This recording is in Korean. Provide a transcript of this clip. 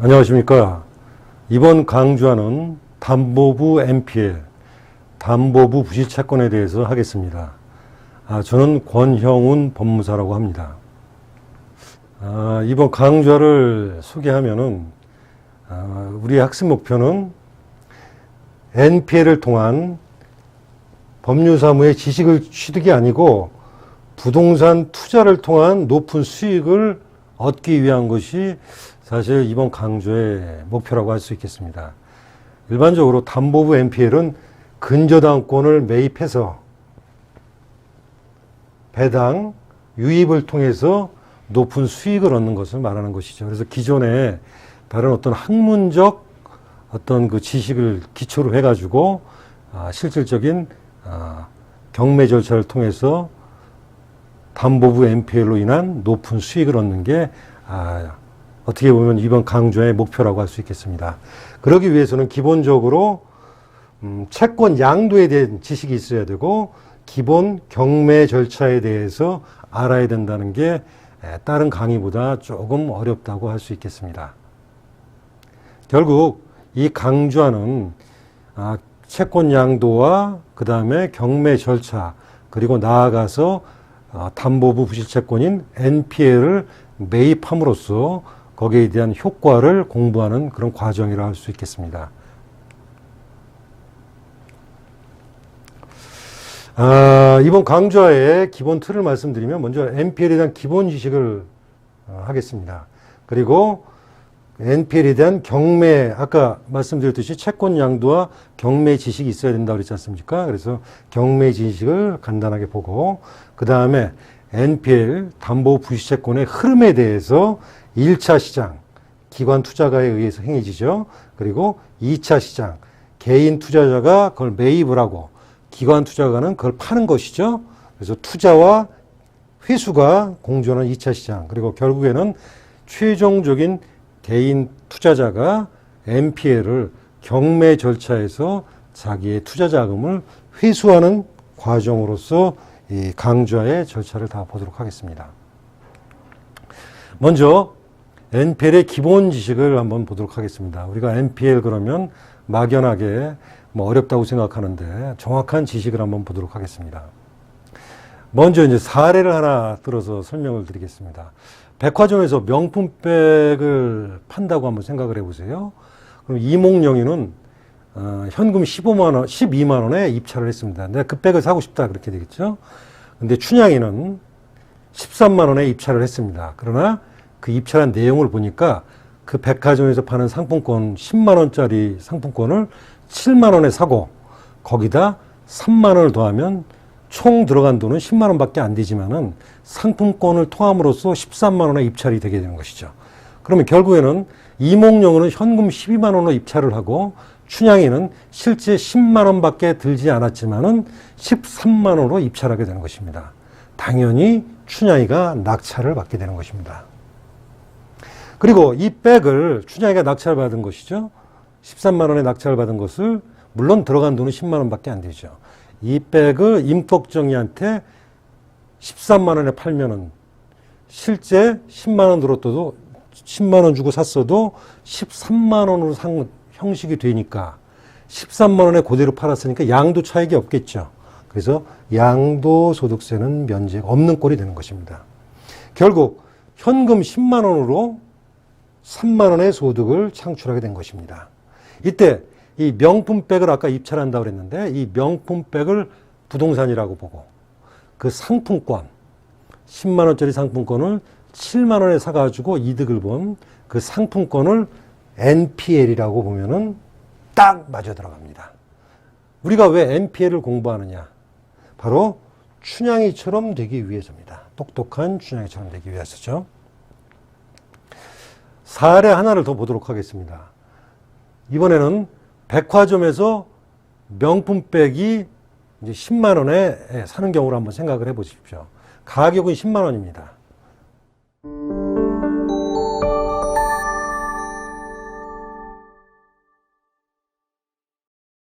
안녕하십니까. 이번 강좌는 담보부 NPL, 담보부 부실 채권에 대해서 하겠습니다. 아, 저는 권형훈 법무사라고 합니다. 아, 이번 강좌를 소개하면은, 아, 우리 학습 목표는 NPL을 통한 법률사무의 지식을 취득이 아니고 부동산 투자를 통한 높은 수익을 얻기 위한 것이 사실 이번 강좌의 목표라고 할 수 있겠습니다. 일반적으로 담보부 NPL은 근저당권을 매입해서 배당, 유입을 통해서 높은 수익을 얻는 것을 말하는 것이죠. 그래서 기존에 다른 어떤 학문적 어떤 그 지식을 기초로 해가지고 아, 실질적인 아, 경매 절차를 통해서 담보부 NPL로 인한 높은 수익을 얻는 게 아, 어떻게 보면 이번 강좌의 목표라고 할 수 있겠습니다. 그러기 위해서는 기본적으로 음, 채권 양도에 대한 지식이 있어야 되고 기본 경매 절차에 대해서 알아야 된다는 게 에, 다른 강의보다 조금 어렵다고 할 수 있겠습니다. 결국 이 강좌는 아, 채권 양도와 그 다음에 경매 절차 그리고 나아가서 아, 담보부 부실채권인 NPL을 매입함으로써 거기에 대한 효과를 공부하는 그런 과정이라 할 수 있겠습니다. 아, 이번 강좌의 기본 틀을 말씀드리면 먼저 NPL에 대한 기본 지식을 어, 하겠습니다. 그리고 NPL에 대한 경매, 아까 말씀드렸듯이 채권 양도와 경매 지식이 있어야 된다고 그랬지 않습니까? 그래서 경매 지식을 간단하게 보고, 그 다음에 NPL, 담보 부실채권의 흐름에 대해서 1차 시장, 기관 투자가에 의해서 행해지죠. 그리고 2차 시장, 개인 투자자가 그걸 매입을 하고, 기관 투자가는 그걸 파는 것이죠. 그래서 투자와 회수가 공존한 2차 시장, 그리고 결국에는 최종적인 개인 투자자가 NPL을 경매 절차에서 자기의 투자 자금을 회수하는 과정으로서 이 강좌의 절차를 다 보도록 하겠습니다. 먼저 NPL의 기본 지식을 한번 보도록 하겠습니다. 우리가 NPL 그러면 막연하게 뭐 어렵다고 생각하는데 정확한 지식을 한번 보도록 하겠습니다. 먼저 이제 사례를 하나 들어서 설명을 드리겠습니다. 백화점에서 명품백을 판다고 한번 생각을 해보세요. 그럼 이몽영이는 어, 현금 15만 원, 12만 원에 입찰을 했습니다. 내가 그 백을 사고 싶다 그렇게 되겠죠. 근데 춘향이는 13만 원에 입찰을 했습니다. 그러나 그 입찰한 내용을 보니까 그 백화점에서 파는 상품권 10만 원짜리 상품권을 7만 원에 사고 거기다 3만 원을 더하면 총 들어간 돈은 10만 원밖에 안 되지만은 상품권을 통함으로써 13만 원의 입찰이 되게 되는 것이죠. 그러면 결국에는 이몽룡은 현금 12만 원으로 입찰을 하고 춘향이는 실제 10만 원밖에 들지 않았지만은 13만 원으로 입찰하게 되는 것입니다. 당연히 춘향이가 낙찰을 받게 되는 것입니다. 그리고 이 백을 춘향이가 낙찰을 받은 것이죠. 13만 원에 낙찰을 받은 것을 물론 들어간 돈은 10만 원밖에 안 되죠. 이 백을 임꺽정이한테 13만 원에 팔면은 실제 10만 원 들었어도 10만 원 주고 샀어도 13만 원으로 산 형식이 되니까 13만 원에 그대로 팔았으니까 양도 차익이 없겠죠. 그래서 양도 소득세는 면제가 없는 꼴이 되는 것입니다. 결국 현금 10만 원으로 3만 원의 소득을 창출하게 된 것입니다. 이때 이 명품백을 아까 입찰한다고 그랬는데 이 명품백을 부동산이라고 보고 그 상품권 10만 원짜리 상품권을 7만 원에 사가지고 이득을 본 그 상품권을 NPL이라고 보면은 딱 맞아 들어갑니다. 우리가 왜 NPL을 공부하느냐? 바로 춘향이처럼 되기 위해서입니다. 똑똑한 춘향이처럼 되기 위해서죠. 사례 하나를 더 보도록 하겠습니다. 이번에는 백화점에서 명품백이 이제 10만 원에 사는 경우를 한번 생각을 해 보십시오. 가격은 10만 원입니다.